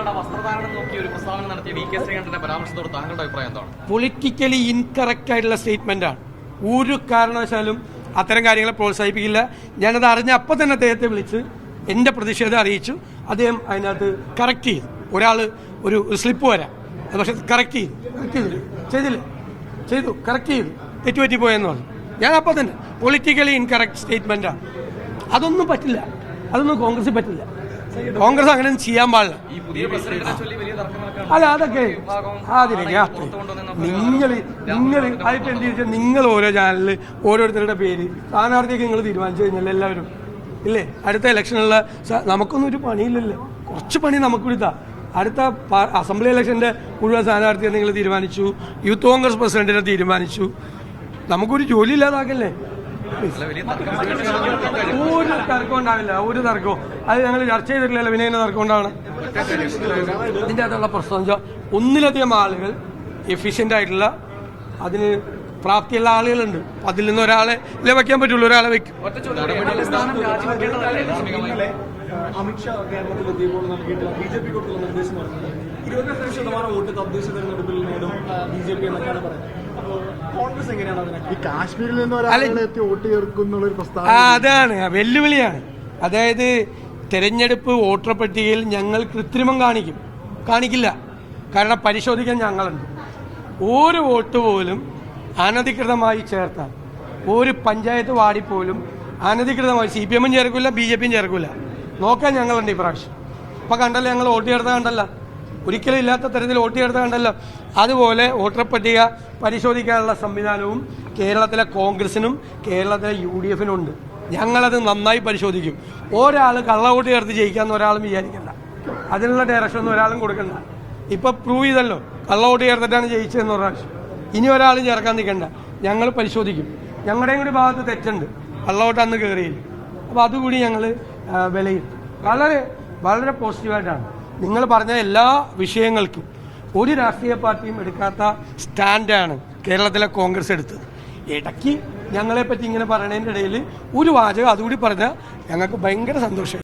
സ്ഥാനാർത്ഥികളുടെ വസ്ത്രധാരണം നോക്കി ഒരു പ്രസ്താവന നടത്തിയ വി കെ ശ്രീകണ്ഠന്റെ പരാമർശത്തോട് താങ്കളുടെ അഭിപ്രായം എന്താണ്? പൊളിറ്റിക്കലി ഇൻകറക്റ്റ് ആയിട്ടുള്ള സ്റ്റേറ്റ്മെന്റ് ആണ്. ഒരു കാരണവശാലും അത്തരം കാര്യങ്ങളെ പ്രോത്സാഹിപ്പിക്കില്ല. ഞാനത് അറിഞ്ഞ അപ്പം തന്നെ അദ്ദേഹത്തെ വിളിച്ച് എന്റെ പ്രതിഷേധം അറിയിച്ചു. അദ്ദേഹം അതിനകത്ത് കറക്റ്റ് ചെയ്തു. ഒരാൾ ഒരു സ്ലിപ്പ് വരാം. പക്ഷെ കറക്റ്റ് ചെയ്തു. കറക്റ്റ് ചെയ്തില്ല. ചെയ്തു. കറക്റ്റ് ചെയ്തു. തെറ്റുപറ്റി പോയെന്ന് പറഞ്ഞു. ഞാൻ അപ്പം തന്നെ പൊളിറ്റിക്കലി ഇൻകറക്റ്റ് സ്റ്റേറ്റ്മെന്റാണ് അതൊന്നും പറ്റില്ല. അതൊന്നും കോൺഗ്രസ് പറ്റില്ല. കോൺഗ്രസ് അങ്ങനെ ചെയ്യാൻ പാടില്ല. അല്ല അതൊക്കെ അതിലേക്ക് നിങ്ങൾ നിങ്ങൾ ആയിട്ട് എന്ത് ചോദിച്ചാൽ നിങ്ങൾ ഓരോ ചാനലിൽ ഓരോരുത്തരുടെ പേര്. സ്ഥാനാർത്ഥിയൊക്കെ നിങ്ങൾ തീരുമാനിച്ചു കഴിഞ്ഞാൽ എല്ലാവരും. ഇല്ലേ? അടുത്ത ഇലക്ഷനുള്ള നമുക്കൊന്നും ഒരു പണിയില്ലല്ലോ. കുറച്ച് പണി നമുക്ക് കൊടുത്താ അടുത്ത അസംബ്ലി ഇലക്ഷന്റെ മുഴുവൻ സ്ഥാനാർത്ഥിയെ നിങ്ങൾ തീരുമാനിച്ചു. യൂത്ത് കോൺഗ്രസ് പ്രസിഡന്റിനെ തീരുമാനിച്ചു. നമുക്കൊരു ജോലി ഇല്ലാതാക്കല്ലേ? തർക്കം ഒരു തർക്കം ഉണ്ടാവില്ല ഒരു തർക്കവും. അത് ഞങ്ങൾ ചർച്ച ചെയ്തിട്ടില്ലല്ലോ വിനയന തർക്കം ഉണ്ടാവണം ഇതിന്റെ അകത്തുള്ള പ്രശ്നം എന്ന് വെച്ചാൽ ഒന്നിലധികം ആളുകൾ എഫിഷ്യന്റ് ആയിട്ടുള്ള അതിന് പ്രാപ്തിയുള്ള ആളുകളുണ്ട്. അതിൽ നിന്ന് ഒരാളെ ഇല്ലേ വയ്ക്കാൻ പറ്റുള്ളൂ ഒരാളെ വെക്കും. ഒറ്റ ചോദ്യം. സ്ഥാനം രാജിവെക്കേണ്ടതല്ലേ ധാർമ്മികമായി അമിത്ഷാ കേരളത്തിലെത്തിയപ്പോൾ നൽകിയിട്ടുള്ള ബി ജെ പി കൊടുത്തുള്ള നിർദ്ദേശം പറഞ്ഞത്. ഇരുപത്തിരണ്ട് ശതമാനം വോട്ട് തദ്ദേശ തെരഞ്ഞെടുപ്പിൽ നേടും ബി ജെ പി എന്നൊക്കെയാണ് പറയുന്നത്. അപ്പോൾ കോൺഗ്രസ് എങ്ങനെയാണ് അതിനെ ഈ കാശ്മീരിൽ നിന്ന് ഒരാളെ എത്തി വോട്ട് ചേർക്കുന്നുള്ള ഒരു ആ പ്രസ്താവന അതാണ് വെല്ലുവിളിയാണ്. അതായത് തെരഞ്ഞെടുപ്പ് വോട്ടർ പട്ടികയിൽ ഞങ്ങൾ കൃത്രിമം കാണിക്കും. കാണിക്കില്ല. കാരണം പരിശോധിക്കാൻ ഞങ്ങളുണ്ട്. ഒരു വോട്ട് പോലും അനധികൃതമായി ചേർത്താൽ ഒരു പഞ്ചായത്ത് വാർഡിൽ പോലും അനധികൃതമായി സി പി എമ്മും ചേർക്കില്ല ബി ജെ പിയും ചേർക്കില്ല. നോക്കാൻ ഞങ്ങളുണ്ട് ഇപ്രാവശ്യം ഇപ്പം കണ്ടല്ലോ ഞങ്ങൾ വോട്ട് ചേർത്താൽ കണ്ടല്ലോ? ഒരിക്കലും ഇല്ലാത്ത തരത്തിൽ വോട്ട് ചേർത്ത കണ്ടല്ലോ അതുപോലെ വോട്ടർ പട്ടിക പരിശോധിക്കാനുള്ള സംവിധാനവും കേരളത്തിലെ കോൺഗ്രസിനും കേരളത്തിലെ യു ഡി എഫിനും ഉണ്ട് ഞങ്ങളത് നന്നായി പരിശോധിക്കും. ഒരാൾ കള്ളവോട്ട് ചേർത്ത് ജയിക്കാമെന്ന് ഒരാളും വിചാരിക്കണ്ട. അതിനുള്ള ഡയറക്ഷൻ ഒന്നും ഒരാളും കൊടുക്കണ്ട. ഇപ്പൊ പ്രൂവ് ചെയ്തല്ലോ. കള്ളവോട്ട് ചേർത്തിട്ടാണ് ജയിച്ചതെന്ന് പ്രാവശ്യം ഇനി ഒരാളും ചേർക്കാൻ നിൽക്കണ്ട. ഞങ്ങൾ പരിശോധിക്കും. ഞങ്ങളുടെയും കൂടി ഭാഗത്ത് തെറ്റുണ്ട്. കള്ളവോട്ട് അന്ന് കയറിയില്ല അപ്പോൾ അതുകൂടി ഞങ്ങൾ വിലയിരുത്തും. വളരെ വളരെ പോസിറ്റീവായിട്ടാണ് നിങ്ങൾ പറഞ്ഞ എല്ലാ വിഷയങ്ങൾക്കും ഒരു രാഷ്ട്രീയ പാർട്ടിയും എടുക്കാത്ത സ്റ്റാൻഡാണ് കേരളത്തിലെ കോൺഗ്രസ് എടുത്തത്. ഇടയ്ക്ക് ഞങ്ങളെപ്പറ്റി ഇങ്ങനെ പറയണതിന്റെ ഇടയിൽ ഒരു വാചകം അതുകൂടി പറഞ്ഞാൽ ഞങ്ങൾക്ക് ഭയങ്കര സന്തോഷം.